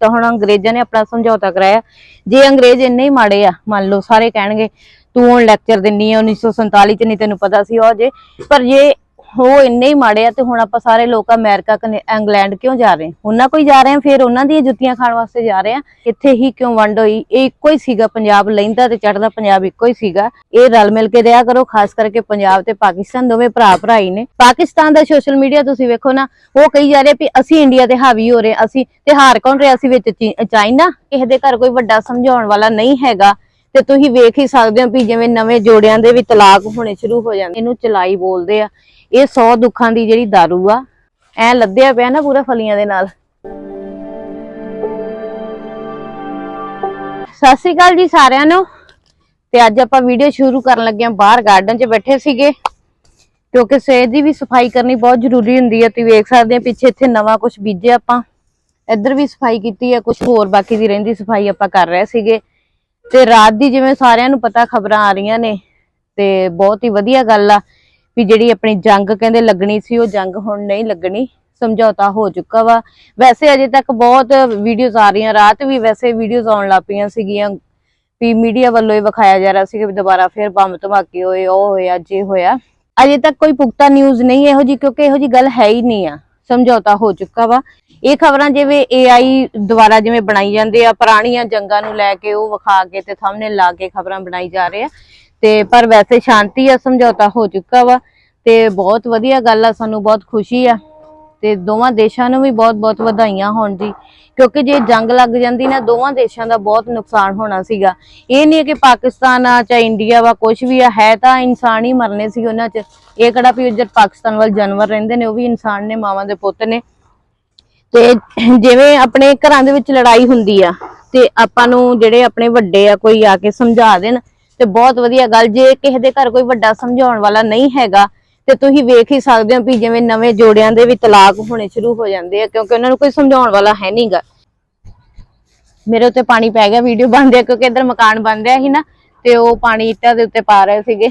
ਤਾਂ ਹੁਣ ਅੰਗਰੇਜ਼ਾਂ ਨੇ ਆਪਣਾ ਸਮਝੌਤਾ ਕਰਾਇਆ। ਜੇ ਅੰਗਰੇਜ਼ ਇੰਨੇ ਹੀ ਮਾੜੇ ਆ, ਮੰਨ ਲਓ ਸਾਰੇ ਕਹਿਣਗੇ, ਤੂੰ ਹੁਣ ਲੈਕਚਰ ਦਿੰਨੀ ਆ 1947 ਚ ਨਹੀਂ ਤੈਨੂੰ ਪਤਾ ਸੀ ਉਹ ਜੇ, ਪਰ ਜੇ ਉਹ ਇੰਨੇ ਹੀ ਮਾੜੇ ਆ ਤੇ ਹੁਣ ਆਪਾਂ ਸਾਰੇ ਲੋਕ ਅਮਰੀਕਾ ਇੰਗਲੈਂਡ ਕਿਉਂ ਜਾ ਰਹੇ? ਉਹਨਾਂ ਕੋਈ ਜਾ ਰਹੇ ਆ ਫਿਰ ਉਹਨਾਂ ਦੀਆਂ ਜੁੱਤੀਆਂ ਖਾਣ ਵਾਸਤੇ ਜਾ ਰਹੇ ਆ। ਇੱਥੇ ਹੀ ਕਿਉਂ ਵੰਡ ਹੋਈ? ਇਹ ਇੱਕੋ ਹੀ ਸੀਗਾ ਪੰਜਾਬ ਲੈਂਦਾ ਤੇ ਚੜਦਾ ਪੰਜਾਬ ਇੱਕੋ ਹੀ ਸੀਗਾ। ਇਹ ਰਲ ਮਿਲ ਕੇ ਰਿਹਾ ਕਰੋ ਖਾਸ ਕਰਕੇ ਪੰਜਾਬ ਤੇ ਪਾਕਿਸਤਾਨ ਦੋਵੇਂ ਭਰਾ ਭਰਾ ਹੀ ਨੇ। ਪਾਕਿਸਤਾਨ ਦਾ ਸੋਸ਼ਲ ਮੀਡੀਆ ਤੁਸੀਂ ਵੇਖੋ ਨਾ ਉਹ ਕਹੀ ਜਾ ਰਹੇ ਵੀ ਅਸੀਂ ਇੰਡੀਆ ਤੇ ਹਾਵੀ ਹੋ ਰਹੇ ਹਾਂ, ਅਸੀਂ ਤੇ ਹਾਰ ਕੌਣ ਰਿਹਾ? ਅਸੀਂ ਵਿੱਚ ਚਾਈਨਾ? ਕਿਸੇ ਦੇ ਘਰ ਕੋਈ ਵੱਡਾ ਸਮਝਾਉਣ ਵਾਲਾ ਨਹੀਂ ਹੈਗਾ। ਤੇ ਤੁਸੀਂ ਵੇਖ ਹੀ ਸਕਦੇ ਹੋ ਵੀ ਜਿਵੇਂ ਨਵੇਂ ਜੋੜਿਆਂ ਦੇ ਵੀ ਤਲਾਕ ਹੋਣੇ ਸ਼ੁਰੂ ਹੋ ਜਾਂਦੇ ਇਹਨੂੰ ਚਲਾਈ ਬੋਲਦੇ ਆ। ਇਹ 100 ਦੁੱਖਾਂ ਦੀ ਜਿਹੜੀ दारू ਆ, ਐ ਲੱਦਿਆ ਪਿਆ ਨਾ ਪੂਰਾ ਫਲੀਆਂ ਦੇ ਨਾਲ। ਸਤਿ ਸ਼੍ਰੀ ਅਕਾਲ ਜੀ ਸਾਰਿਆਂ ਨੂੰ। ਤੇ ਅੱਜ ਆਪਾਂ ਵੀਡੀਓ ਸ਼ੁਰੂ ਕਰਨ ਲੱਗੇ ਹਾਂ, ਬਾਹਰ ਗਾਰਡਨ 'ਚ ਬੈਠੇ ਸੀਗੇ। ਕਿਉਂਕਿ ਸਵੇਰ ਦੀ ਵੀ ਸਫ਼ਾਈ ਕਰਨੀ ਬਹੁਤ ਜ਼ਰੂਰੀ ਹੁੰਦੀ ਹੈ ਤੁਸੀਂ ਵੇਖ ਸਕਦੇ ਆ ਪਿੱਛੇ ਇੱਥੇ ਨਵਾਂ ਕੁਝ ਬੀਜਿਆ ਆਪਾਂ। ਇੱਧਰ ਵੀ ਸਫ਼ਾਈ ਕੀਤੀ ਹੈ ਕੁਝ ਹੋਰ ਬਾਕੀ ਦੀ ਰਹਿੰਦੀ ਸਫ਼ਾਈ ਆਪਾਂ ਕਰ ਰਹੇ ਸੀਗੇ। ਤੇ ਰਾਤ ਦੀ ਜਿਵੇਂ ਸਾਰਿਆਂ ਨੂੰ ਪਤਾ ਖਬਰਾਂ ਆ ਰਹੀਆਂ ਨੇ, ਤੇ ਬਹੁਤ ਹੀ ਵਧੀਆ ਗੱਲ ਆ। ਵੀ ਜਿਹੜੀ ਆਪਣੀ ਜੰਗ ਕਹਿੰਦੇ ਲੱਗਣੀ ਸੀ, ਉਹ ਜੰਗ ਹੁਣ ਨਹੀਂ ਲੱਗਣੀ, ਸਮਝੌਤਾ ਹੋ ਚੁੱਕਾ ਵਾ। ਵੈਸੇ ਅਜੇ ਤੱਕ ਬਹੁਤ ਵੀਡੀਓਜ਼ ਆ ਰਹੀਆਂ, ਰਾਤ ਵੀ ਵੈਸੇ ਵੀਡੀਓਜ਼ ਆਉਣ ਲੱਗ ਪਈਆਂ ਸੀਗੀਆਂ। ਵੀ ਮੀਡੀਆ ਵੱਲੋਂ ਇਹ ਵਿਖਾਇਆ ਜਾ ਰਿਹਾ ਸੀ ਕਿ ਦੁਬਾਰਾ ਫਿਰ ਬੰਬ ਧਮਾਕੇ ਹੋਏ, ਉਹ ਹੋਇਆ ਜੇ ਹੋਇਆ। ਅਜੇ ਤੱਕ ਕੋਈ ਪੁਖਤਾ ਨਿਊਜ਼ ਨਹੀਂ ਇਹੋ ਜੀ ਕਿਉਂਕਿ ਇਹੋ ਜੀ ਗੱਲ ਹੈ ਹੀ ਨਹੀਂ ਆ। ਸਮਝੌਤਾ ਹੋ ਚੁੱਕਾ ਵਾ। ਇਹ ਖਬਰਾਂ ਜਿਵੇਂ AI ਦੁਆਰਾ ਜਿਵੇਂ ਬਣਾਈ ਜਾਂਦੇ ਆ, ਪੁਰਾਣੀਆਂ ਜੰਗਾਂ ਨੂੰ ਲੈ ਕੇ ਉਹ ਵਿਖਾ ਕੇ ਤੇ ਸਾਹਮਣੇ ਲਾ ਕੇ ਖਬਰਾਂ ਬਣਾਈ ਜਾ ਰਹੇ ਆ। ਤੇ ਪਰ ਵੈਸੇ ਸ਼ਾਂਤੀ ਆ, ਸਮਝੌਤਾ ਹੋ ਚੁੱਕਾ ਵਾ ਤੇ ਬਹੁਤ ਵਧੀਆ ਗੱਲ ਆ, ਸਾਨੂੰ ਬਹੁਤ ਖੁਸ਼ੀ ਆ ਤੇ ਦੋਵਾਂ ਦੇਸ਼ਾਂ ਨੂੰ ਵੀ ਬਹੁਤ-ਬਹੁਤ ਵਧਾਈਆਂ ਹੋਣ ਜੀ। ਕਿਉਂਕਿ ਜੇ ਜੰਗ ਲੱਗ ਜਾਂਦੀ ਨਾ, ਦੋਵਾਂ ਦੇਸ਼ਾਂ ਦਾ ਬਹੁਤ ਨੁਕਸਾਨ ਹੋਣਾ ਸੀਗਾ। ਇਹ ਨਹੀਂ ਕਿ ਪਾਕਿਸਤਾਨ ਆ ਚਾਹੇ ਇੰਡੀਆ ਵਾ ਕੁਝ ਵੀ ਆ, ਹੈ ਤਾਂ ਇਨਸਾਨ ਹੀ ਮਰਨੇ ਸੀ ਉਹਨਾਂ 'ਚ। ਇਹ ਕਿਹੜਾ ਵੀ ਉੱਧਰ ਪਾਕਿਸਤਾਨ ਵੱਲ ਜਾਨਵਰ ਰਹਿੰਦੇ ਨੇ, ਉਹ ਵੀ ਇਨਸਾਨ ਨੇ, ਮਾਵਾਂ ਦੇ ਪੁੱਤ ਨੇ। ਤੇ ਜਿਵੇਂ ਆਪਣੇ ਘਰਾਂ ਦੇ ਵਿੱਚ ਲੜਾਈ ਹੁੰਦੀ ਆ, ਤੇ ਆਪਾਂ ਨੂੰ ਜਿਹੜੇ ਆਪਣੇ ਵੱਡੇ ਆ, ਕੋਈ ਆ ਕੇ ਸਮਝਾ ਦੇਣ ਤੇ ਬਹੁਤ ਵਧੀਆ ਗੱਲ, ਜੇ ਕਿਸੇ ਦੇ ਘਰ ਕੋਈ ਵੱਡਾ ਸਮਝਾਉਣ ਵਾਲਾ ਨਹੀਂ ਹੈਗਾ, ਤੇ ਤੁਸੀਂ ਵੇਖ ਹੀ ਸਕਦੇ ਹੋ ਵੀ ਜਿਵੇਂ ਨਵੇਂ ਜੋੜਿਆਂ ਦੇ ਵੀ ਤਲਾਕ ਹੋਣੇ ਸ਼ੁਰੂ ਹੋ ਜਾਂਦੇ ਆ, ਕਿਉਂਕਿ ਉਹਨਾਂ ਨੂੰ ਕੋਈ ਸਮਝਾਉਣ ਵਾਲਾ ਹੈ ਨਹੀਂਗਾ ਮੇਰੇ ਉੱਤੇ ਪਾਣੀ ਪੈ ਗਿਆ ਵੀਡੀਓ ਬਣ ਰਿਹਾ, ਕਿਉਂਕਿ ਇੱਧਰ ਮਕਾਨ ਬਣ ਰਿਹਾ ਸੀ ਨਾ, ਤੇ ਉਹ ਪਾਣੀ ਇੱਟਾਂ ਦੇ ਉੱਤੇ ਪਾ ਰਹੇ ਸੀਗੇ।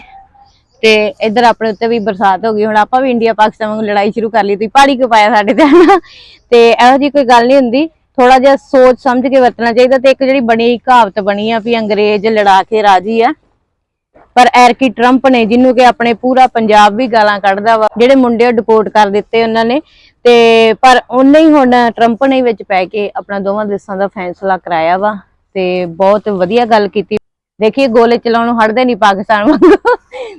ਤੇ ਇੱਧਰ ਆਪਣੇ ਉੱਤੇ ਵੀ ਬਰਸਾਤ ਹੋ ਗਈ, ਹੁਣ ਆਪਾਂ ਵੀ ਇੰਡੀਆ ਪਾਕਿਸਤਾਨ ਵਾਂਗ ਲੜਾਈ ਸ਼ੁਰੂ ਕਰ ਲਈ, ਤੁਸੀਂ ਪਾਣੀ ਕਿਉਂ ਪਾਇਆ ਸਾਡੇ ਤੇ ਹਨਾ? ਤੇ ਇਹੋ ਜੀ ਕੋਈ ਗੱਲ ਨਹੀਂ ਹੁੰਦੀ। ਥੋੜਾ ਜਿਹਾ ਸੋਚ ਸਮਝ ਕੇ ਵਰਤਣਾ ਚਾਹੀਦਾ ਤੇ ਇੱਕ ਜਿਹੜੀ ਬਣੀ ਕਹਾਵਤ ਬਣੀ ਆ ਵੀ ਅੰਗਰੇਜ਼ ਲੜਾ ਕੇ ਰਾਜੀ ਆ। ਪਰ ਐਰਕੀ ਟਰੰਪ ਨੇ ਜਿਹਨੂੰ ਕਿ ਆਪਣੇ ਪੂਰਾ ਪੰਜਾਬ ਵੀ ਗਾਲਾਂ ਕੱਢਦਾ ਵਾ, ਜਿਹੜੇ ਮੁੰਡੇ ਡਿਪੋਰਟ ਕਰ ਦਿੱਤੇ ਉਹਨਾਂ ਨੇ, ਤੇ ਪਰ ਉਹਨੇ ਹੀ ਹੁਣ ਟਰੰਪ ਨੇ ਵਿੱਚ ਪੈ ਕੇ ਆਪਣਾ ਦੋਵਾਂ ਦੇਸ਼ਾਂ ਦਾ ਫੈਸਲਾ ਕਰਾਇਆ ਵਾ, ਤੇ ਬਹੁਤ ਵਧੀਆ ਗੱਲ ਕੀਤੀ। ਦੇਖੀਏ ਗੋਲੇ ਚਲਾਉਣ ਨੂੰ ਹੜਦੇ ਨਹੀਂ ਪਾਕਿਸਤਾਨ ਵਾਂਗੂ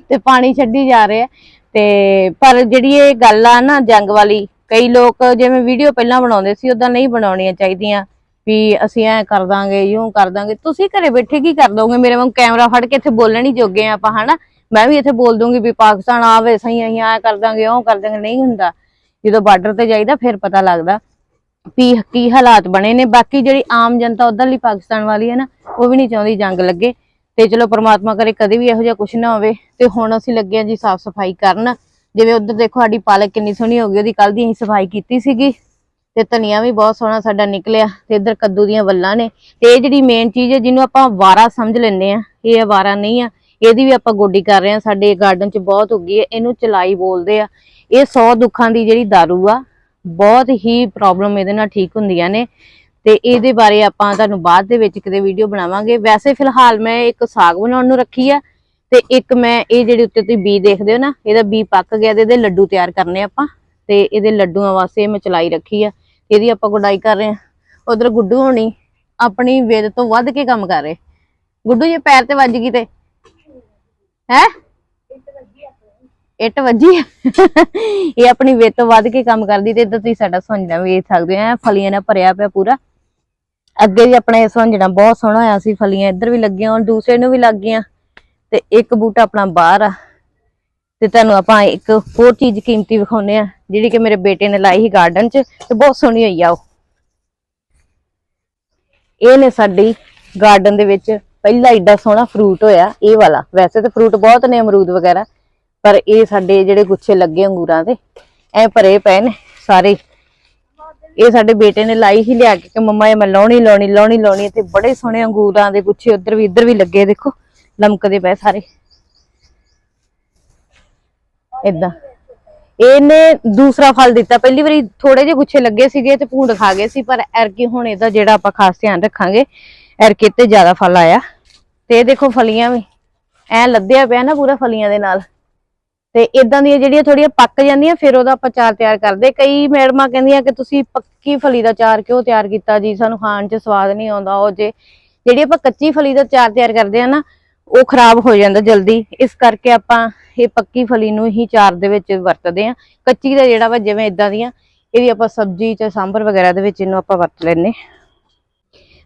ਤੇ ਪਾਣੀ ਛੱਡੀ ਜਾ ਰਿਹਾ। ਤੇ ਪਰ ਜਿਹੜੀ ਇਹ ਗੱਲ ਆ ਨਾ ਜੰਗ ਵਾਲੀ ਕਈ ਲੋਕ ਜਿਵੇਂ ਵੀਡੀਓ ਪਹਿਲਾਂ ਬਣਾਉਂਦੇ ਸੀ ਉਦਾਂ ਨਹੀਂ ਬਣਾਉਣੀਆਂ ਚਾਹੀਦੀਆਂ ਵੀ ਅਸੀਂ ਐ ਕਰ ਦਾਂਗੇ, ਯੂੰ ਕਰ ਦਾਂਗੇ। ਤੁਸੀਂ ਘਰੇ ਬੈਠੇ ਕੀ ਕਰ ਦੋਗੇ? ਮੇਰੇ ਵਾਂਗ ਕੈਮਰਾ ਫੜ ਕੇ ਇੱਥੇ ਬੋਲਣ ਹੀ ਜੋਗੇ ਆ ਆਪਾਂ, ਹਨਾ? ਮੈਂ ਵੀ ਇੱਥੇ ਬੋਲ ਦੂੰਗੀ ਵੀ ਪਾਕਿਸਤਾਨ ਆਵੇ, ਸਹੀ ਅਸੀਂ ਐ ਕਰ ਦਾਂਗੇ ਉਹ ਕਰ ਦਾਂਗੇ। ਨਹੀਂ ਹੁੰਦਾ। ਜਦੋਂ ਬਾਰਡਰ ਤੇ ਜਾਈਦਾ, ਫਿਰ ਪਤਾ ਲੱਗਦਾ ਵੀ ਕੀ ਹਾਲਾਤ ਬਣੇ ਨੇ। ਬਾਕੀ ਜਿਹੜੀ ਆਮ ਜਨਤਾ ਉਧਰਲੀ ਪਾਕਿਸਤਾਨ ਵਾਲੀ ਹੈ ਨਾ, ਉਹ ਵੀ ਨਹੀਂ ਚਾਹੁੰਦੀ ਜੰਗ ਲੱਗੇ। ਤੇ ਚਲੋ ਪ੍ਰਮਾਤਮਾ ਕਰੇ ਕਦੇ ਵੀ ਇਹੋ ਜਿਹਾ ਕੁਝ ਨਾ ਹੋਵੇ। ਤੇ ਹੁਣ ਅਸੀਂ ਲੱਗੇ ਆ ਜੀ ਸਾਫ਼ ਸਫ਼ਾਈ ਕਰਨ। ਜਿਵੇਂ ਉਧਰ ਦੇਖੋ ਸਾਡੀ ਪਾਲਕ ਕਿੰਨੀ ਸੋਹਣੀ ਹੋ ਗਈ, ਉਹਦੀ ਕੱਲ ਦੀ ਅਸੀਂ ਸਫ਼ਾਈ ਕੀਤੀ ਸੀਗੀ ਤੇ ਧਨੀਆ ਵੀ ਬਹੁਤ ਸੋਹਣਾ ਸਾਡਾ ਨਿਕਲਿਆ ਤੇ ਇੱਧਰ ਕੱਦੂ ਦੀਆਂ ਵੱਲਾਂ ਨੇ ਤੇ ਇਹ ਜਿਹੜੀ ਮੇਨ ਚੀਜ਼ ਹੈ ਜਿਹਨੂੰ ਆਪਾਂ ਵਾਰਾ ਸਮਝ ਲੈਂਦੇ ਆ ਇਹ ਵਾਰਾ ਨਹੀਂ ਆ, ਇਹਦੀ ਵੀ ਆਪਾਂ ਗੋਡੀ ਕਰ ਰਹੇ ਆ ਸਾਡੇ ਗਾਰਡਨ 'ਚ ਬਹੁਤ ਉੱਗੀ ਹੈ, ਇਹਨੂੰ ਚਲਾਈ ਬੋਲਦੇ ਆ। ਇਹ 100 ਦੁੱਖਾਂ ਦੀ ਜਿਹੜੀ दारू ਆ, ਬਹੁਤ ਹੀ ਪ੍ਰੋਬਲਮ ਇਹਦੇ ਨਾਲ ਠੀਕ ਹੁੰਦੀਆਂ ਨੇ ਤੇ ਇਹਦੇ ਬਾਰੇ ਆਪਾਂ ਤੁਹਾਨੂੰ ਬਾਅਦ ਦੇ ਵਿੱਚ ਕਿਤੇ ਵੀਡੀਓ ਬਣਾਵਾਂਗੇ। ਵੈਸੇ ਫਿਲਹਾਲ ਮੈਂ ਇੱਕ ਸਾਗ ਬਣਾਉਣ ਨੂੰ ਰੱਖੀ ਆ ਤੇ ਇੱਕ ਮੈਂ ਇਹ ਜਿਹੜੇ ਉੱਤੇ ਤੁਸੀਂ ਬੀ ਦੇਖਦੇ ਹੋ ਨਾ, ਇਹਦਾ ਬੀ ਪੱਕ ਗਿਆ ਤੇ ਇਹਦੇ ਲੱਡੂ ਤਿਆਰ ਕਰਨੇ ਆਪਾਂ, ਤੇ ਇਹਦੇ ਲੱਡੂਆਂ ਵਾਸਤੇ ਮੈਂ ਚਲਾਈ ਰੱਖੀ ਆ ਇਹਦੀ ਆਪਾਂ ਗੁਡਾਈ ਕਰ ਰਹੇ ਆ। ਉਧਰ ਗੁੱਡੂ ਹੋਣੀ ਆਪਣੀ ਵੇਦ ਤੋਂ ਵੱਧ ਕੇ ਕੰਮ ਕਰ ਰਹੇ। ਗੁੱਡੂ ਜੇ ਪੈਰ ਤੇ ਵੱਜ ਗਈ ਤੇ, ਹੈ? ਇੱਟ ਵੱਜੀ ਆ। ਇਹ ਆਪਣੀ ਵੇਦ ਤੋਂ ਵੱਧ ਕੇ ਕੰਮ ਕਰਦੀ ਤੇ ਇੱਧਰ ਤੁਸੀਂ ਸਾਡਾ ਸੁੰਜਣਾ ਵੇਖ ਸਕਦੇ ਹੋ ਫਲੀਆਂ ਨਾਲ ਭਰਿਆ ਪਿਆ ਪੂਰਾ। ਅੱਗੇ ਵੀ ਆਪਣਾ ਇਹ ਸੁੰਜਣਾ ਬਹੁਤ ਸੋਹਣਾ ਹੋਇਆ ਸੀ, ਫਲੀਆਂ ਇੱਧਰ ਵੀ ਲੱਗੀਆਂ, ਹੁਣ ਦੂਸਰੇ ਨੂੰ ਵੀ ਲੱਗ ਗਈਆਂ। ਤੇ ਇੱਕ ਬੂਟਾ ਆਪਣਾ ਬਾਹਰ ਆ। ਤੇ ਤੁਹਾਨੂੰ ਆਪਾਂ ਇੱਕ ਹੋਰ ਚੀਜ਼ ਕੀਮਤੀ ਵਿਖਾਉਨੇ ਆ ਜਿਹੜੀ ਕਿ ਮੇਰੇ ਬੇਟੇ ਨੇ ਲਾਈ ਸੀ ਗਾਰਡਨ 'ਚ ਤੇ ਬਹੁਤ ਸੋਹਣੀ ਹੋਈ ਆ ਉਹ। ਇਹ ਨੇ ਸਾਡੀ ਗਾਰਡਨ ਦੇ ਵਿੱਚ ਪਹਿਲਾ ਏਡਾ ਸੋਹਣਾ ਫਰੂਟ ਹੋਇਆ, ਇਹ ਵਾਲਾ। ਵੈਸੇ ਤਾਂ ਫਰੂਟ ਬਹੁਤ ਨੇ ਅਮਰੂਦ ਵਗੈਰਾ, ਪਰ ਇਹ ਸਾਡੇ ਜਿਹੜੇ ਗੁੱਛੇ ਲੱਗੇ ਅੰਗੂਰਾਂ ਦੇ, ਐ ਭਰੇ ਪਏ ਨੇ ਸਾਰੇ। ਇਹ ਸਾਡੇ ਬੇਟੇ ਨੇ ਲਾਈ ਹੀ ਲਿਆ ਕੇ ਕਿ ਮੰਮਾ ਇਹ ਮੈਂ ਲਾਉਣੀ ਲਾਉਣੀ ਲਾਉਣੀ ਲਾਉਣੀ, ਤੇ ਬੜੇ ਸੋਹਣੇ ਅੰਗੂਰਾਂ ਦੇ ਗੁੱਛੇ ਉੱਧਰ ਵੀ, ਇੱਧਰ ਵੀ ਲੱਗੇ, ਦੇਖੋ। ਲਮਕਦੇ ਪਏ ਸਾਰੇ। ਇਦਾਂ ਇਹਨੇ ਦੂਸਰਾ ਫਲ ਦਿੱਤਾ। ਪਹਿਲੀ ਵਾਰੀ ਥੋੜੇ ਜਿਹੇ ਗੁੱਛੇ ਲੱਗੇ ਸੀਗੇ ਤੇ ਭੂੰਡ ਖਾ ਗਏ ਸੀ, ਪਰ ਐਰਕੀ ਹੁਣ ਇਹਦਾ ਜਿਹੜਾ ਆਪਾਂ ਖਾਸ ਧਿਆਨ ਰੱਖਾਂਗੇ, ਐਰਕੇ ਤੇ ਜ਼ਿਆਦਾ ਫਲ ਆਇਆ। ਤੇ ਇਹ ਦੇਖੋ ਫਲੀਆਂ ਵੀ। ਐ ਲੱਦਿਆ ਪਿਆ ਨਾ ਪੂਰਾ ਫਲੀਆਂ ਦੇ ਨਾਲ। ਤੇ ਇਦਾਂ ਦੀਆਂ ਜਿਹੜੀਆਂ ਥੋੜੀਆਂ ਪੱਕ ਜਾਂਦੀਆਂ, ਫਿਰ ਉਹਦਾ ਆਪਾਂ ਚਾਰ ਤਿਆਰ ਕਰਦੇ। ਕਈ ਮੈਡਮਾਂ ਕਹਿੰਦੀਆਂ ਕਿ ਤੁਸੀਂ ਪੱਕੀ ਫਲੀ ਦਾ ਚਾਰ ਕਿਉਂ ਤਿਆਰ ਕੀਤਾ ਜੀ? ਸਾਨੂੰ ਖਾਣ 'ਚ ਸਵਾਦ ਨਹੀਂ ਆਉਂਦਾ। ਉਹ ਜੇ ਜਿਹੜੀ ਆਪਾਂ ਕੱਚੀ ਫਲੀ ਦਾ ਚਾਰ ਤਿਆਰ ਕਰਦੇ ਆ ਨਾ ਉਹ ਖਰਾਬ ਹੋ ਜਾਂਦਾ ਜਲਦੀ। ਇਸ ਕਰਕੇ ਆਪਾਂ ਇਹ ਪੱਕੀ ਫਲੀ ਨੂੰ ਹੀ ਚਾਰ ਦੇ ਵਿੱਚ ਵਰਤਦੇ ਆ ਕੱਚੀ ਦਾ ਜਿਹੜਾ ਵਾ, ਜਿਵੇਂ ਇਦਾਂ ਦੀਆਂ ਇਹਦੀ ਆਪਾਂ ਸਬਜ਼ੀ ਚ ਸਾਂਬਰ ਵਗੈਰਾ ਦੇ ਵਿੱਚ ਇਹਨੂੰ ਆਪਾਂ ਵਰਤ ਲੈਨੇ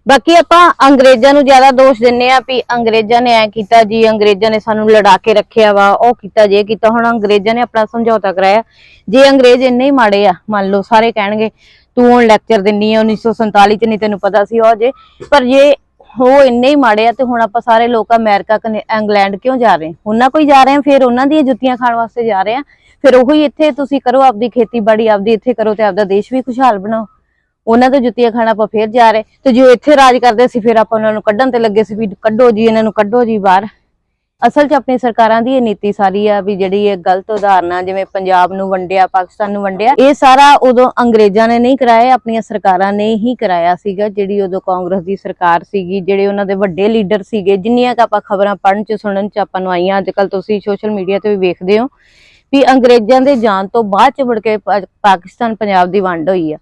ਬਾਕੀ ਆਪਾਂ ਅੰਗਰੇਜ਼ਾਂ ਨੂੰ ਜ਼ਿਆਦਾ ਦੋਸ਼ ਦਿੰਨੇ ਆ ਵੀ ਅੰਗਰੇਜ਼ਾਂ ਨੇ ਐ ਕੀਤਾ ਜੀ, ਅੰਗਰੇਜ਼ਾਂ ਨੇ ਸਾਨੂੰ ਲੜਾ ਕੇ ਰੱਖਿਆ ਵਾ, ਉਹ ਕੀਤਾ, ਜੇ ਕੀਤਾ, ਹੁਣ ਅੰਗਰੇਜ਼ਾਂ ਨੇ ਆਪਣਾ ਸਮਝੌਤਾ ਕਰਾਇਆ। ਜੇ ਅੰਗਰੇਜ਼ ਇੰਨੇ ਹੀ ਮਾੜੇ ਆ, ਮੰਨ ਲਓ ਸਾਰੇ ਕਹਿਣਗੇ, ਤੂੰ ਹੁਣ ਲੈਕਚਰ ਦਿੰਨੀ ਆ 1947 ਚ, ਨਹੀਂ ਤੈਨੂੰ ਪਤਾ ਸੀ ਉਹ ਜੇ, ਪਰ ਜੇ ਉਹ ਇੰਨੇ ਹੀ ਮਾੜੇ ਆ ਤੇ ਹੁਣ ਆਪਾਂ ਸਾਰੇ ਲੋਕ ਅਮਰੀਕਾ, ਕਨੇ- ਇੰਗਲੈਂਡ ਕਿਉਂ ਜਾ ਰਹੇ? ਉਹਨਾਂ ਕੋਈ ਜਾ ਰਹੇ ਆ, ਫਿਰ ਉਹਨਾਂ ਦੀਆਂ ਜੁੱਤੀਆਂ ਖਾਣ ਵਾਸਤੇ ਜਾ ਰਹੇ ਆ। ਫਿਰ ਉਹੀ ਇੱਥੇ ਤੁਸੀਂ ਕਰੋ ਆਪਦੀ ਖੇਤੀਬਾੜੀ, ਆਪਦੀ ਇੱਥੇ ਕਰੋ ਤੇ ਆਪਦਾ ਦੇਸ਼ ਵੀ ਖੁਸ਼ਹਾਲ ਬਣਾਓ। ਉਹਨਾਂ ਤੋਂ ਜੁੱਤੀਆਂ ਖਾਣ ਆਪਾਂ ਫੇਰ ਜਾ ਰਹੇ। ਤੇ ਜੋ ਇੱਥੇ ਰਾਜ ਕਰਦੇ ਸੀ ਫਿਰ ਆਪਾਂ ਉਹਨਾਂ ਨੂੰ ਕੱਢਣ ਤੇ ਲੱਗੇ ਸੀ ਵੀ ਕੱਢੋ ਜੀ, ਇਹਨਾਂ ਨੂੰ ਕੱਢੋ ਜੀ ਬਾਹਰ। ਅਸਲ 'ਚ ਆਪਣੀ ਸਰਕਾਰਾਂ ਦੀ ਇਹ ਨੀਤੀ ਸਾਰੀ ਆ ਵੀ ਜਿਹੜੀ ਇਹ ਗਲਤ ਉਦਾਹਰਨਾਂ, ਜਿਵੇਂ ਪੰਜਾਬ ਨੂੰ ਵੰਡਿਆ, ਪਾਕਿਸਤਾਨ ਨੂੰ ਵੰਡਿਆ, ਇਹ ਸਾਰਾ ਉਦੋਂ ਅੰਗਰੇਜ਼ਾਂ ਨੇ ਨਹੀਂ ਕਰਾਇਆ, ਆਪਣੀਆਂ ਸਰਕਾਰਾਂ ਨੇ ਹੀ ਕਰਾਇਆ ਸੀਗਾ, ਜਿਹੜੀ ਉਦੋਂ ਕਾਂਗਰਸ ਦੀ ਸਰਕਾਰ ਸੀਗੀ, ਜਿਹੜੇ ਉਹਨਾਂ ਦੇ ਵੱਡੇ ਲੀਡਰ ਸੀਗੇ, ਜਿੰਨੀਆਂ ਕ ਆਪਾਂ ਖਬਰਾਂ ਪੜ੍ਹਨ 'ਚ, ਸੁਣਨ 'ਚ ਆਪਾਂ ਨੂੰ ਆਈਆਂ ਅੱਜਕੱਲ ਤੁਸੀਂ ਸੋਸ਼ਲ ਮੀਡੀਆ ਤੇ ਵੀ ਵੇਖਦੇ ਹੋ, ਵੀ ਅੰਗਰੇਜ਼ਾਂ ਦੇ ਜਾਣ ਤੋਂ ਬਾਅਦ 'ਚ ਮੁੜ ਕੇ ਪਾਕਿਸਤਾਨ ਪੰਜਾਬ ਦੀ ਵੰਡ ਹੋਈ ਆ।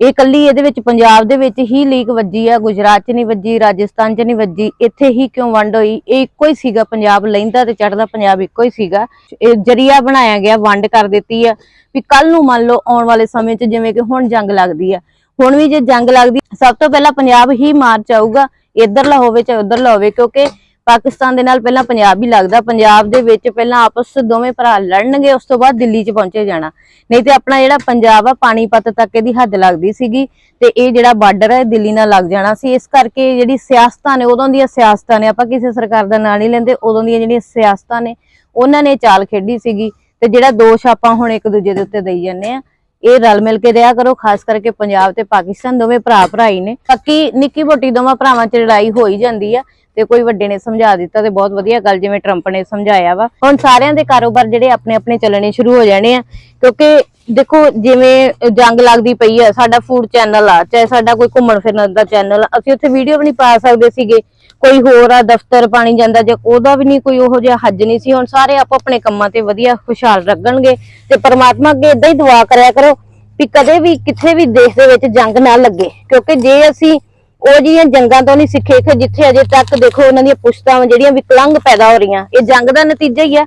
ਇਹ ਕੱਲੀ ਇਹਦੇ ਵਿੱਚ ਪੰਜਾਬ ਦੇ ਵਿੱਚ ਹੀ ਲੀਕ ਵੱਜੀ ਆ, ਗੁਜਰਾਤ 'ਚ ਨਹੀਂ ਵੱਜੀ, ਰਾਜਸਥਾਨ 'ਚ ਨਹੀਂ ਵੱਜੀ, ਇੱਥੇ ਹੀ ਕਿਉਂ ਵੰਡ ਹੋਈ? ਇਹ ਇੱਕੋ ਹੀ ਸੀਗਾ, ਪੰਜਾਬ ਲੈਂਦਾ ਤੇ ਚੜਦਾ ਪੰਜਾਬ ਇੱਕੋ ਹੀ ਸੀਗਾ। ਇਹ ਜਰੀਆ ਬਣਾਇਆ ਗਿਆ, ਵੰਡ ਕਰ ਦਿੱਤੀ ਆ। ਵੀ ਕੱਲ ਨੂੰ ਮੰਨ ਲਓ ਆਉਣ ਵਾਲੇ ਸਮੇਂ 'ਚ ਜਿਵੇਂ ਕਿ ਹੁਣ ਜੰਗ ਲੱਗਦੀ ਆ। ਹੁਣ ਵੀ ਜੇ ਜੰਗ ਲੱਗਦੀ, ਸਭ ਤੋਂ ਪਹਿਲਾਂ ਪੰਜਾਬ ਹੀ ਮਾਰਚ ਆਊਗਾ, ਇੱਧਰਲਾ ਹੋਵੇ ਚਾਹੇ ਉੱਧਰਲਾ ਹੋਵੇ, ਕਿਉਂਕਿ ਪਾਕਿਸਤਾਨ ਦੇ ਨਾਲ ਪਹਿਲਾਂ ਪੰਜਾਬ ਹੀ ਲੱਗਦਾ, ਪੰਜਾਬ ਦੇ ਵਿੱਚ ਪਹਿਲਾਂ ਆਪਸ ਦੋਵੇਂ ਭਰਾ ਲੜਨਗੇ, ਉਸ ਤੋਂ ਬਾਅਦ ਦਿੱਲੀ 'ਚ ਪਹੁੰਚੇ ਜਾਣਾ। ਨਹੀਂ ਤੇ ਆਪਣਾ ਜਿਹੜਾ ਪੰਜਾਬ ਆ, ਪਾਣੀਪਤ ਤੱਕ ਇਹਦੀ ਹੱਦ ਲੱਗਦੀ ਸੀਗੀ ਤੇ ਇਹ ਜਿਹੜਾ ਬਾਰਡਰ ਹੈ ਦਿੱਲੀ ਨਾਲ ਲੱਗ ਜਾਣਾ ਸੀ। ਇਸ ਕਰਕੇ ਜਿਹੜੀ ਸਿਆਸਤਾਂ ਨੇ, ਉਦੋਂ ਦੀਆਂ ਸਿਆਸਤਾਂ ਨੇ, ਆਪਾਂ ਕਿਸੇ ਸਰਕਾਰ ਦਾ ਨਾਂ ਨਹੀਂ ਲੈਂਦੇ, ਉਦੋਂ ਦੀਆਂ ਜਿਹੜੀਆਂ ਸਿਆਸਤਾਂ ਨੇ, ਉਹਨਾਂ ਨੇ ਚਾਲ ਖੇਡੀ ਸੀਗੀ ਤੇ ਜਿਹੜਾ ਦੋਸ਼ ਆਪਾਂ ਹੁਣ ਇੱਕ ਦੂਜੇ ਦੇ ਉੱਤੇ ਦੇਈ ਜਾਂਦੇ ਆ, ਇਹ ਰਲ ਮਿਲ ਕੇ ਰਿਹਾ ਕਰੋ, ਖਾਸ ਕਰਕੇ ਪੰਜਾਬ ਤੇ ਪਾਕਿਸਤਾਨ ਦੋਵੇਂ ਭਰਾ ਭਰਾ ਹੀ ਨੇ। ਬਾਕੀ ਨਿੱਕੀ ਮੋਟੀ ਦੋਵਾਂ ਭਰਾਵਾਂ 'ਚ ਲੜਾਈ ਹੋਈ ਜਾਂਦੀ ਆ। ਤੇ ਕੋਈ ਵੱਡੇ ਨੇ ਸਮਝਾ ਦਿੱਤਾ ਤੇ ਬਹੁਤ ਵਧੀਆ ਗੱਲ ਜਿਵੇਂ ਟਰੰਪ ਨੇ ਸਮਝਾਇਆ ਵਾ। ਹੁਣ ਸਾਰਿਆਂ ਦੇ ਕਾਰੋਬਾਰ ਜਿਹੜੇ ਆਪਣੇ ਆਪਣੇ ਚੱਲਣੇ ਸ਼ੁਰੂ ਹੋ ਜਾਣੇ ਆ, ਕਿਉਂਕਿ ਦੇਖੋ ਜਿਵੇਂ ਜੰਗ ਲੱਗਦੀ ਪਈ ਆ, ਸਾਡਾ ਫੂਡ ਚੈਨਲ ਆ, ਚਾਹੇ ਸਾਡਾ ਕੋਈ ਘੁੰਮਣ ਫਿਰਨ ਦਾ ਚੈਨਲ ਅਸੀਂ ਉੱਥੇ ਵੀਡੀਓ ਵੀ ਨਹੀਂ ਪਾ ਸਕਦੇ ਸੀਗੇ। ਕੋਈ ਹੋਰ ਆ, ਦਫ਼ਤਰ ਪਾਣੀ ਜਾਂਦਾ ਜੇ ਉਹਦਾ ਵੀ ਨਹੀਂ ਕੋਈ ਉਹੋ ਜਿਹਾ ਹੱਜ ਨਹੀਂ ਸੀ। ਹੁਣ ਸਾਰੇ ਆਪੋ ਆਪਣੇ ਕੰਮਾਂ ਤੇ ਵਧੀਆ ਖੁਸ਼ਹਾਲ ਲੱਗਣਗੇ ਤੇ ਪਰਮਾਤਮਾ ਅੱਗੇ ਇਦਾਂ ਹੀ ਦੁਆ ਕਰਿਆ ਕਰੋ ਵੀ ਕਦੇ ਵੀ ਕਿੱਥੇ ਵੀ ਦੇਸ਼ ਦੇ ਵਿੱਚ ਜੰਗ ਨਾ ਲੱਗੇ, ਕਿਉਂਕਿ ਜੇ ਅਸੀਂ ਉਹ ਜੀਆਂ ਜੰਗਾਂ ਤੋਂ ਨਹੀਂ ਸਿੱਖੇ ਕਿ ਜਿੱਥੇ ਅਜੇ ਤੱਕ ਦੇਖੋ ਉਹਨਾਂ ਦੀਆਂ ਪੁਸ਼ਤਾਂ ਜਿਹੜੀਆਂ ਵਿਕਲੰਗ ਪੈਦਾ ਹੋ ਰਹੀਆਂ ਇਹ ਜੰਗ ਦਾ ਨਤੀਜਾ ਹੀ ਆ।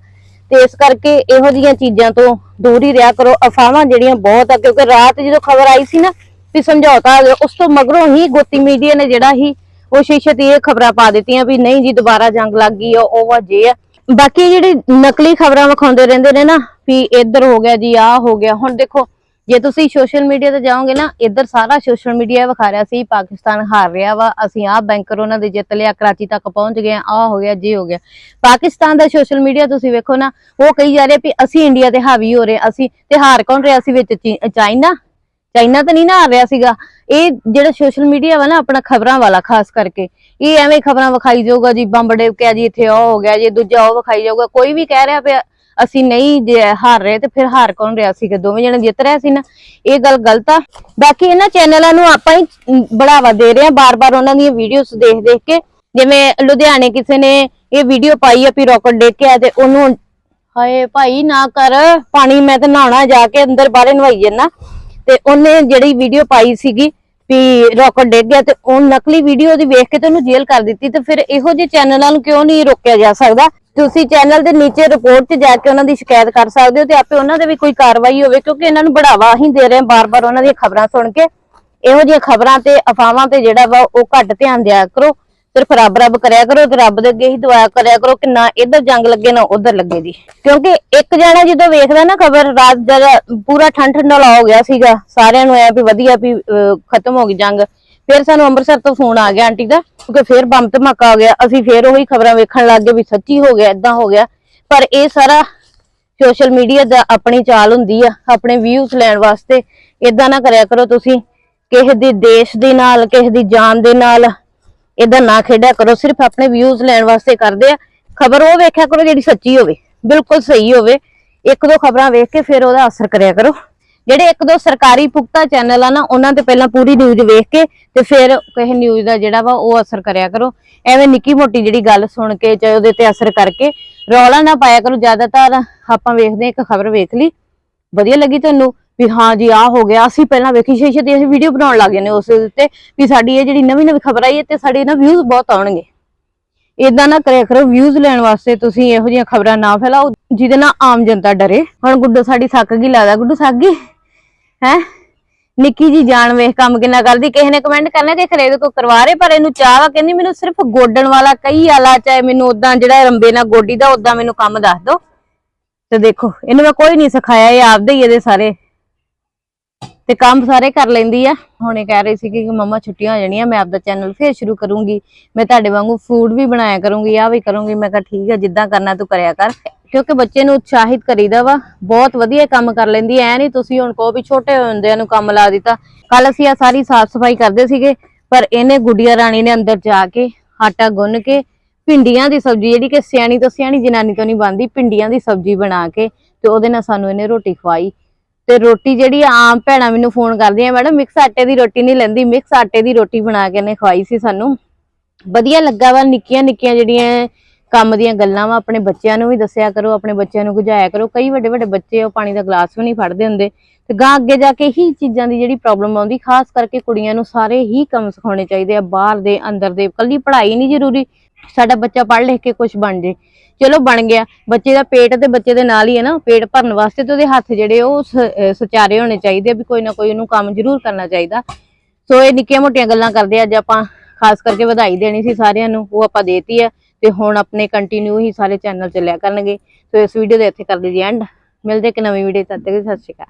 ਤੇ ਇਸ ਕਰਕੇ ਇਹੋ ਜਿਹੀਆਂ ਚੀਜ਼ਾਂ ਤੋਂ ਦੂਰ ਹੀ ਰਿਹਾ ਕਰੋ ਅਫਵਾਹਾਂ ਜਿਹੜੀਆਂ ਬਹੁਤ ਆ ਕਿਉਂਕਿ ਰਾਤ ਜਦੋਂ ਖਬਰ ਆਈ ਸੀ ਨਾ ਵੀ ਸਮਝੌਤਾ ਗਿਆ, ਉਸ ਤੋਂ ਮਗਰੋਂ ਹੀ ਗੋਤੀ ਮੀਡੀਆ ਨੇ ਜਿਹੜਾ ਹੀ ਉਹ ਸ਼ੀਸ਼ੇ ਤੇ ਇਹ ਖਬਰਾਂ ਪਾ ਦਿੱਤੀਆਂ ਵੀ ਨਹੀਂ ਜੀ ਦੁਬਾਰਾ ਜੰਗ ਲੱਗ ਗਈ ਆ ਉਹ ਵਾ ਜੇ ਆ। ਬਾਕੀ ਜਿਹੜੀ ਨਕਲੀ ਖਬਰਾਂ ਵਿਖਾਉਂਦੇ ਰਹਿੰਦੇ ਨੇ ਨਾ ਵੀ ਇੱਧਰ ਹੋ ਗਿਆ ਜੀ ਆਹ ਹੋ ਗਿਆ ਹੁਣ ਦੇਖੋ ਜੇ ਤੁਸੀਂ ਸੋਸ਼ਲ ਮੀਡੀਆ ਤੇ ਜਾਓਗੇ ਨਾ, ਇੱਧਰ ਸਾਰਾ ਸੋਸ਼ਲ ਮੀਡੀਆ ਵਿਖਾ ਰਿਹਾ ਸੀ, ਪਾਕਿਸਤਾਨ ਹਾਰ ਰਿਹਾ ਵਾ, ਅਸੀਂ ਆਹ ਬੈਂਕਰ ਉਹਨਾਂ ਦੇ ਜਿੱਤ ਲਿਆ, ਕਰਾਚੀ ਤੱਕ ਪਹੁੰਚ ਗਏ, ਆਹ ਹੋ ਗਿਆ, ਜੀ ਹੋ ਗਿਆ। ਪਾਕਿਸਤਾਨ ਦਾ ਸੋਸ਼ਲ ਮੀਡੀਆ ਤੁਸੀਂ ਵੇਖੋ ਨਾ, ਉਹ ਕਹੀ ਜਾ ਰਹੇ ਵੀ ਅਸੀਂ ਇੰਡੀਆ ਤੇ ਹਾਵੀ ਹੋ ਰਹੇ, ਅਸੀਂ ਤੇ ਹਾਰ ਕੌਣ ਰਿਹਾ ਸੀ ਵਿੱਚ? ਚਾਈਨਾ? ਚਾਈਨਾ ਤਾਂ ਨਹੀਂ ਨਾ ਆ ਰਿਹਾ ਸੀਗਾ। ਇਹ ਜਿਹੜਾ ਸੋਸ਼ਲ ਮੀਡੀਆ ਵਾ ਨਾ, ਆਪਣਾ ਖਬਰਾਂ ਵਾਲਾ, ਖਾਸ ਕਰਕੇ। ਇਹ ਐਵੇਂ ਖਬਰਾਂ ਵਿਖਾਈ ਜਾਊਗਾ ਜੀ, ਬੰਬ ਡਿੱਗਿਆ ਜੀ, ਇੱਥੇ ਉਹ ਹੋ ਗਿਆ ਜੀ, ਦੂਜਾ ਉਹ ਵਿਖਾਈ ਜਾਊਗਾ। ਕੋਈ ਵੀ ਕਹਿ ਰਿਹਾ ਪਿਆ ਅਸੀਂ ਨਹੀਂ ਜੇ ਹਾਰ ਰਹੇ ਤੇ ਫਿਰ ਹਾਰ ਕੌਣ ਰਿਹਾ ਸੀਗਾ? ਦੋਵੇਂ ਜਣੇ ਜਿੱਤ ਰਹੇ ਸੀ ਨਾ। ਇਹ ਗੱਲ ਗਲਤ ਆ। ਬਾਕੀ ਇਹਨਾਂ ਚੈਨਲਾਂ ਨੂੰ ਆਪਾਂ ਹੀ ਬੜਾਵਾ ਦੇ ਰਹੇ ਆ। ਬਾਰ-ਬਾਰ ਉਹਨਾਂ ਦੀਆਂ ਵੀਡੀਓਜ਼ ਦੇਖ ਦੇਖ ਕੇ। ਜਿਵੇਂ ਲੁਧਿਆਣੇ ਕਿਸੇ ਨੇ ਇਹ ਵੀਡੀਓ ਪਾਈ ਆ ਵੀ ਰੌਕਟ ਡਿੱਗ ਗਿਆ ਤੇ ਉਹਨੂੰ ਹਾਏ ਭਾਈ ਨਾ ਕਰ, ਪਾਣੀ ਮੈਂ ਤੇ ਨਹਾਉਣਾ ਜਾ ਕੇ ਅੰਦਰ ਬਾਹਰ ਨਵਾਈ ਜੰਨਾ। ਤੇ ਉਹਨੇ ਜਿਹੜੀ ਵੀਡੀਓ ਪਾਈ ਸੀਗੀ ਵੀ ਰੌਕਟ ਡਿੱਗ ਗਿਆ ਤੇ ਉਹ ਨਕਲੀ ਵੀਡੀਓ ਦੀ ਵੇਖ ਕੇ ਤੇ ਉਹਨੂੰ ਜੇਲ੍ਹ ਕਰ ਦਿੱਤੀ ਤੇ ਫਿਰ ਇਹੋ ਜਿਹੇ ਚੈਨਲਾਂ ਨੂੰ ਕਿਉਂ ਨਹੀਂ ਰੋਕਿਆ ਜਾ ਸਕਦਾ? ਤੁਸੀਂ ਚੈਨਲ ਦੇ ਨੀਚੇ ਰਿਪੋਰਟ 'ਚ ਜਾ ਕੇ ਉਹਨਾਂ ਦੀ ਸ਼ਿਕਾਇਤ ਕਰ ਸਕਦੇ ਹੋ ਤੇ ਆਪੇ ਉਹਨਾਂ ਦੇ ਵੀ ਕੋਈ ਕਾਰਵਾਈ ਹੋਵੇ, ਕਿਉਂਕਿ ਇਹਨਾਂ ਨੂੰ ਬੜਾਵਾ ਹੀ ਦੇ ਰਹੇ ਆ ਬਾਰ-ਬਾਰ ਉਹਨਾਂ ਦੀਆਂ ਖਬਰਾਂ ਸੁਣ ਕੇ। ਇਹੋ ਜਿਹੀਆਂ ਖਬਰਾਂ ਤੇ, ਅਫਵਾਹਾਂ ਤੇ ਜਿਹੜਾ ਵਾ ਉਹ ਘੱਟ ਧਿਆਨ ਦਿਆ ਕਰੋ। ਸਿਰਫ ਰੱਬ ਰੱਬ ਕਰਿਆ ਕਰੋ ਤੇ ਰੱਬ ਦੇ ਅੱਗੇ ਹੀ ਦੁਆ ਕਰਿਆ ਕਰੋ ਕਿ ਨਾ ਇੱਧਰ ਜੰਗ ਲੱਗੇ, ਨਾ ਉੱਧਰ ਲੱਗੇ ਜੀ। ਕਿਉਂਕਿ ਇੱਕ ਜਣਾ ਜਦੋਂ ਵੇਖਦਾ ਨਾ ਖਬਰ, ਰਾਤ ਜਦ ਪੂਰਾ ਠੰਡ ਠੰਡਾ ਹੋ ਗਿਆ ਸੀਗਾ, ਸਾਰਿਆਂ ਨੂੰ ਐ ਵੀ ਵਧੀਆ ਵੀ ਖਤਮ ਹੋ ਗਈ ਜੰਗ। ਫਿਰ ਸਾਨੂੰ ਅੰਮ੍ਰਿਤਸਰ ਤੋਂ ਫੋਨ ਆ ਗਿਆ ਆਂਟੀ ਦਾ, ਕਿਉਂਕਿ ਫਿਰ ਬੰਬ ਧਮਾਕਾ ਹੋ ਗਿਆ। ਅਸੀਂ ਫਿਰ ਉਹੀ ਖਬਰਾਂ ਵੇਖਣ ਲੱਗ ਗਏ ਵੀ ਸੱਚੀ ਹੋ ਗਿਆ ਇਦਾਂ ਹੋ ਗਿਆ। ਪਰ ਇਹ ਸਾਰਾ ਸੋਸ਼ਲ ਮੀਡੀਆ ਦਾ ਆਪਣੀ ਚਾਲ ਹੁੰਦੀ ਆ, ਆਪਣੇ ਵਿਊਜ਼ ਲੈਣ ਵਾਸਤੇ। ਇਦਾਂ ਨਾ ਕਰਿਆ ਕਰੋ ਤੁਸੀਂ, ਕਿਸੇ ਦੇ ਦੇਸ਼ ਦੇ ਨਾਲ, ਕਿਸੇ ਦੀ ਜਾਨ ਦੇ ਨਾਲ ਇਦਾਂ ਨਾ ਖੇਡਿਆ ਕਰੋ, ਸਿਰਫ ਆਪਣੇ ਵਿਊਜ਼ ਲੈਣ ਵਾਸਤੇ ਕਰਦੇ ਆ। ਖਬਰ ਉਹ ਵੇਖਿਆ ਕਰੋ ਜਿਹੜੀ ਸੱਚੀ ਹੋਵੇ, ਬਿਲਕੁਲ ਸਹੀ ਹੋਵੇ। ਇੱਕ ਦੋ ਖਬਰਾਂ ਵੇਖ ਕੇ ਫਿਰ ਉਹਦਾ ਅਸਰ ਕਰਿਆ ਕਰੋ। ਜਿਹੜੇ ਇੱਕ ਦੋ ਸਰਕਾਰੀ ਪੁਖਤਾ ਚੈਨਲ ਆ ਨਾ, ਉਹਨਾਂ ਤੇ ਪਹਿਲਾਂ ਪੂਰੀ ਨਿਊਜ਼ ਵੇਖ ਕੇ ਤੇ ਫਿਰ ਕਿਸੇ ਨਿਊਜ਼ ਦਾ ਜਿਹੜਾ ਵਾ ਉਹ ਅਸਰ ਕਰਿਆ ਕਰੋ। ਐਵੇਂ ਨਿੱਕੀ ਮੋਟੀ ਜਿਹੜੀ ਗੱਲ ਸੁਣ ਕੇ ਚਾਹੇ ਉਹਦੇ ਤੇ ਅਸਰ ਕਰਕੇ ਰੌਲਾ ਨਾ ਪਾਇਆ ਕਰੋ। ਜ਼ਿਆਦਾਤਰ ਆਪਾਂ ਵੇਖਦੇ ਇੱਕ ਖਬਰ ਵੇਖ ਲਈ। ਵਧੀਆ ਲੱਗੀ ਤੁਹਾਨੂੰ ਵੀ ਹਾਂ ਜੀ, ਆਹ ਹੋ ਗਿਆ। ਅਸੀਂ ਪਹਿਲਾਂ ਵੇਖੀ ਸ਼ੀਸ਼ੇ ਤੇ ਅਸੀਂ ਵੀਡੀਓ ਬਣਾਉਣ ਲੱਗ ਜਾਂਦੇ ਉਸ ਉੱਤੇ ਵੀ ਸਾਡੀ ਇਹ ਜਿਹੜੀ ਨਵੀਂ ਨਵੀਂ ਖਬਰ ਆਈ ਹੈ ਤੇ ਸਾਡੇ ਨਾ ਵਿਊਜ਼ ਬਹੁਤ ਆਉਣਗੇ। ਇਦਾਂ ਨਾ ਕਰਿਆ ਕਰੋ ਵਿਊਜ਼ ਲੈਣ ਵਾਸਤੇ ਤੁਸੀਂ ਇਹੋ ਜਿਹੀਆਂ ਖਬਰਾਂ ਨਾ ਫੈਲਾਓ ਜਿਹਦੇ ਨਾਲ ਆਮ ਜਨਤਾ ਡਰੇ। ਹੁਣ ਗੁੱਡੋ ਸਾਡੀ ਥੱਕ ਗਈ, ਲੱਗਦਾ ਗੁੱਡੂ ਥੱਕ ਗਈ। ਹੈ? ਨਿੱਕੀ ਜੀ ਜਾਣ ਵੇਖ ਕੰਮ ਕਿੰਨਾ ਕਰਦੀ, ਕਿਸੇ ਨੇ ਕਮੈਂਟ ਕਰਨਾ ਕਿ ਖਰੇਦ ਕੋ ਕਰਵਾ ਰਹੇ, ਪਰ ਇਹਨੂੰ ਚਾਹ ਵਾ, ਕਹਿੰਦੀ ਮੈਨੂੰ ਸਿਰਫ ਗੋਡਣ ਵਾਲਾ ਕਈ ਆਲਾ, ਚਾਹੇ ਮੈਨੂੰ ਉਦਾਂ ਜਿਹੜਾ ਰੰਬੇ ਨਾਲ ਗੋਡੀ ਦਾ ਉਦਾਂ ਮੈਨੂੰ ਕੰਮ ਦੱਸ ਦੋ। ਤੇ ਦੇਖੋ, ਇਹਨੂੰ ਮੈਂ ਕੋਈ ਨਹੀਂ ਸਿਖਾਇਆ, ਇਹ ਆਪਦੇ ਹੀ ਇਹਦੇ ਸਾਰੇ। ਤੇ ਕੰਮ ਸਾਰੇ ਕਰ ਲੈਂਦੀ ਆ। ਹੁਣ ਇਹ ਕਹਿ ਰਹੀ ਸੀ ਕਿ ਮੰਮਾ ਛੁੱਟੀਆਂ ਹੋ ਜਾਣੀਆਂ, ਮੈਂ ਆਪਦਾ ਚੈਨਲ ਫੇਰ ਸ਼ੁਰੂ ਕਰੂੰਗੀ। ਮੈਂ ਤੁਹਾਡੇ ਵਾਂਗੂ ਫੂਡ ਵੀ ਬਣਾਇਆ ਕਰੂੰਗੀ ਆ ਵੀ ਕਰੂੰਗੀ। ਮੈਂ ਕਿਹਾ ਠੀਕ ਆ, ਜਿੱਦਾਂ ਕਰਨਾ ਤੂੰ ਕਰਿਆ ਕਰ। ਕਿਉਂਕਿ ਬੱਚੇ ਨੂੰ ਉਤਸ਼ਾਹਿਤ ਕਰੀਦਾ ਵਾ, ਬਹੁਤ ਵਧੀਆ ਕੰਮ ਕਰ ਲੈਂਦੀ ਐ ਨਹੀਂ ਤੁਸੀਂ ਹੁਣ ਕਹੋ ਵੀ ਛੋਟੇ ਹੁੰਦਿਆਂ ਨੂੰ ਕੰਮ ਲਾ ਦਿੱਤਾ। ਕੱਲ ਅਸੀਂ ਆ ਸਾਰੀ ਸਾਫ਼ ਸਫ਼ਾਈ ਕਰਦੇ ਸੀਗੇ, ਪਰ ਇਹਨੇ ਗੁੱਡੀਆ ਰਾਣੀ ਨੇ ਅੰਦਰ ਜਾ ਕੇ ਆਟਾ ਗੁੰਨ ਕੇ ਭਿੰਡੀਆਂ ਦੀ ਸਬਜ਼ੀ, ਜਿਹੜੀ ਕਿ ਸਿਆਣੀ ਤੋਂ ਸਿਆਣੀ ਜਨਾਨੀ ਤੋਂ ਨਹੀਂ ਬਣਦੀ, ਭਿੰਡੀਆਂ ਦੀ ਸਬਜ਼ੀ ਬਣਾ ਕੇ ਤੇ ਉਹਦੇ ਨਾਲ ਸਾਨੂੰ ਇਹਨੇ ਰੋਟੀ ਖਵਾਈ। ਤੇ ਰੋਟੀ ਜਿਹੜੀ ਆਮ ਭੈਣਾਂ ਮੈਨੂੰ ਫੋਨ ਕਰਦੀਆਂ, ਮੈਡਮ ਮਿਕਸ ਆਟੇ ਦੀ ਰੋਟੀ ਨਹੀਂ ਲੈਂਦੀ ਮਿਕਸ ਆਟੇ ਦੀ ਰੋਟੀ ਬਣਾ ਕੇ ਇਹਨੇ ਖਵਾਈ ਸੀ ਸਾਨੂੰ। ਵਧੀਆ ਲੱਗਾ ਵਾ ਨਿੱਕੀਆਂ ਨਿੱਕੀਆਂ ਜਿਹੜੀਆਂ ਕੰਮ ਦੀਆਂ ਗੱਲਾਂ ਵਾ, ਆਪਣੇ ਬੱਚਿਆਂ ਨੂੰ ਵੀ ਦੱਸਿਆ ਕਰੋ, ਆਪਣੇ ਬੱਚਿਆਂ ਨੂੰ ਗੁਝਾਇਆ ਕਰੋ। ਕਈ ਵੱਡੇ ਵੱਡੇ ਬੱਚੇ ਉਹ ਪਾਣੀ ਦਾ ਗਲਾਸ ਵੀ ਨਹੀਂ ਫੜਦੇ ਹੁੰਦੇ। ਤੇ ਗਾਂ ਅੱਗੇ ਜਾ ਕੇ ਹੀ ਚੀਜ਼ਾਂ ਦੀ ਜਿਹੜੀ ਪ੍ਰੋਬਲਮ ਆਉਂਦੀ, ਖਾਸ ਕਰਕੇ ਕੁੜੀਆਂ ਨੂੰ ਸਾਰੇ ਹੀ ਕੰਮ ਸਿਖਾਉਣੇ ਚਾਹੀਦੇ ਆ, ਬਾਹਰ ਦੇ, ਅੰਦਰ ਦੇ ਕੱਲੀ ਪੜ੍ਹਾਈ ਨਹੀਂ ਜ਼ਰੂਰੀ। ਸਾਡਾ ਬੱਚਾ ਪੜ੍ਹ ਲਿਖ ਕੇ ਕੁਝ ਬਣ ਜੇ। ਚਲੋ ਬਣ ਗਿਆ। ਬੱਚੇ ਦਾ ਪੇਟ ਤੇ ਬੱਚੇ ਦੇ ਨਾਲ ਹੀ ਹੈ ਨਾ, ਪੇਟ ਭਰਨ ਵਾਸਤੇ ਤੇ ਉਹਦੇ ਹੱਥ ਜਿਹੜੇ ਉਹ ਸਚਾਰੇ ਹੋਣੇ ਚਾਹੀਦੇ ਆ ਵੀ ਕੋਈ ਨਾ ਕੋਈ ਉਹਨੂੰ ਕੰਮ ਜ਼ਰੂਰ ਕਰਨਾ ਚਾਹੀਦਾ। ਸੋ ਇਹ ਨਿੱਕੀਆਂ ਮੋਟੀਆਂ ਗੱਲਾਂ ਕਰਦੇ ਅੱਜ ਆਪਾਂ ਖਾਸ ਕਰਕੇ ਵਧਾਈ ਦੇਣੀ ਸੀ ਸਾਰਿਆਂ ਨੂੰ, ਉਹ ਆਪਾਂ ਦੇਤੀ ਆ। ਤੇ ਹੁਣ ਆਪਣੇ ਕੰਟੀਨਿਊ ਹੀ ਸਾਰੇ ਚੈਨਲ ਚੱਲਿਆ ਕਰਨਗੇ। ਸੋ ਇਸ ਵੀਡੀਓ ਦੇ ਇੱਥੇ ਕਰ ਜੀ ਐਂਡ ਮਿਲਦੇ ਇੱਕ ਨਵੀਂ ਵੀਡੀਓ ਤਦ ਤੱਕ ਸਤਿ ਸ਼੍ਰੀ ਅਕਾਲ।